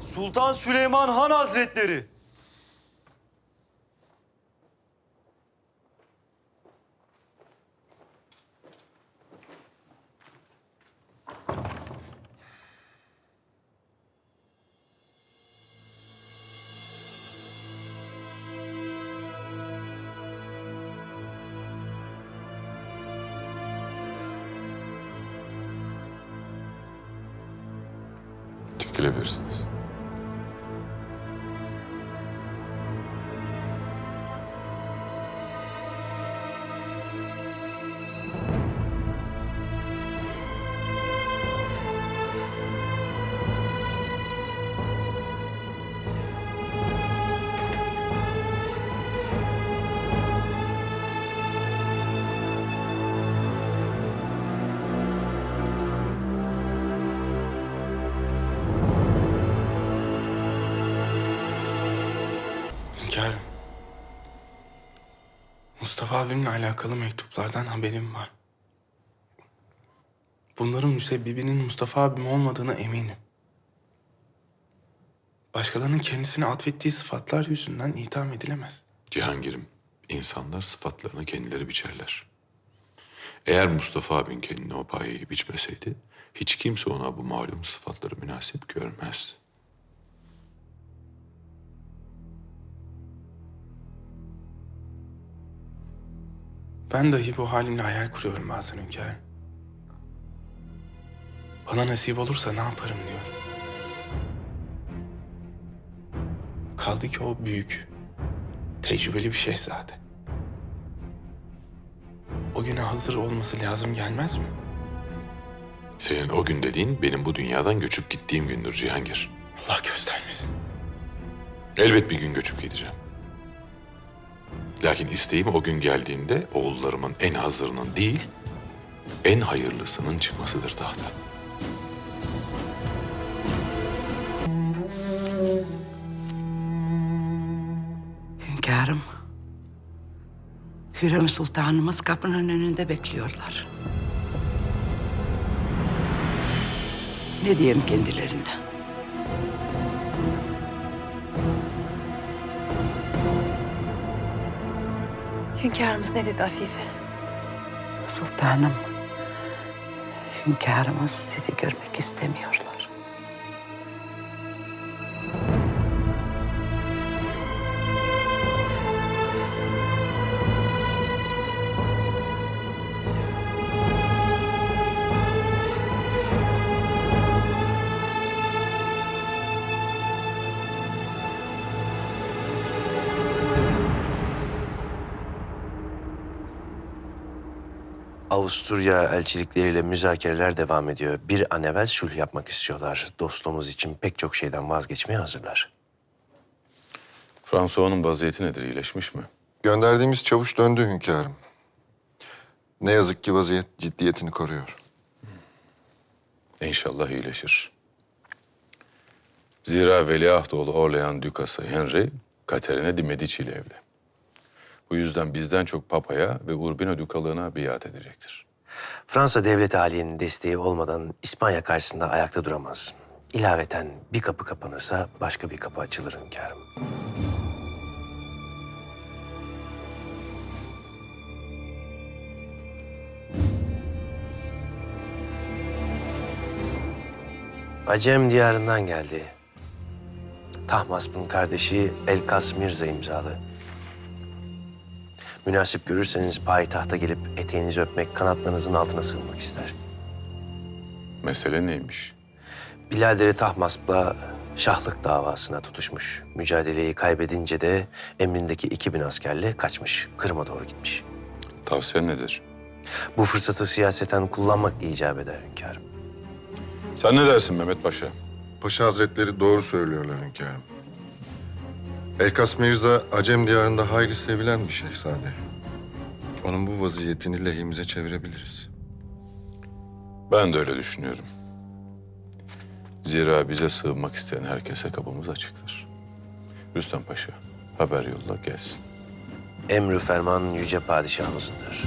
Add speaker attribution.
Speaker 1: Sultan Süleyman Han Hazretleri.
Speaker 2: Çekilebilirsiniz.
Speaker 3: Hünkârım. Mustafa abimle alakalı mektuplardan haberim var. Bunların müsebbibinin Mustafa abim olmadığına eminim. Başkalarının kendisine atfettiği sıfatlar yüzünden itham edilemez.
Speaker 2: Cihangir'im, insanlar sıfatlarını kendileri biçerler. Eğer Mustafa abin kendine o payeyi biçmeseydi, hiç kimse ona bu malum sıfatları münasip görmezdi.
Speaker 3: Ben dahi bu halimle hayal kuruyorum bazen hünkârım. Bana nasip olursa ne yaparım diyorum. Kaldı ki o büyük, tecrübeli bir şehzade. O güne hazır olması lazım gelmez mi?
Speaker 2: Senin o gün dediğin benim bu dünyadan göçüp gittiğim gündür Cihangir.
Speaker 3: Allah göstermesin.
Speaker 2: Elbet bir gün göçüp gideceğim. Lakin isteğim o gün geldiğinde oğullarımın en hazırının değil, en hayırlısının çıkmasıdır tahta.
Speaker 4: Hünkârım. Hürrem Sultanımız kapının önünde bekliyorlar. Ne diyeyim kendilerine?
Speaker 5: Hünkârımız ne dedi Afife?
Speaker 4: Sultanım, hünkârımız sizi görmek istemiyorlar.
Speaker 6: Avusturya elçilikleriyle müzakereler devam ediyor. Bir an evvel sulh yapmak istiyorlar. Dostluğumuz için pek çok şeyden vazgeçmeye hazırlar.
Speaker 2: François'un vaziyeti nedir? iyileşmiş mi?
Speaker 7: Gönderdiğimiz çavuş döndü hünkârım. Ne yazık ki vaziyet ciddiyetini koruyor.
Speaker 2: İnşallah iyileşir. Zira veliahdoğlu Orlean Dükası Henry, Katerina di Medici ile evli. Bu yüzden bizden çok Papa'ya ve Urbino Dükalığına biat edecektir.
Speaker 6: Fransa devlet halinin desteği olmadan İspanya karşısında ayakta duramaz. İlaveten bir kapı kapanırsa başka bir kapı açılır hünkârım. Acem diyarından geldi. Tahmasp'ın kardeşi Elkas Mirza imzalı. Münasip görürseniz payitahta gelip eteğinizi öpmek, kanatlarınızın altına sığınmak ister.
Speaker 2: Mesele neymiş?
Speaker 6: Bilader'i Tahmasp'la şahlık davasına tutuşmuş. Mücadeleyi kaybedince de emrindeki 2000 askerle kaçmış. Kırım'a doğru gitmiş.
Speaker 2: Tavsiyen nedir?
Speaker 6: Bu fırsatı siyaseten kullanmak icap eder hünkârım.
Speaker 2: Sen ne dersin Mehmet Paşa?
Speaker 7: Paşa Hazretleri doğru söylüyorlar hünkârım. Elkas Mirza Acem diyarında hayli sevilen bir şehzade. Onun bu vaziyetini lehimize çevirebiliriz.
Speaker 2: Ben de öyle düşünüyorum. Zira bize sığınmak isteyen herkese kapımız açıktır. Rüstem Paşa, haber yolla gelsin.
Speaker 6: Emrü ferman yüce padişahımızındır.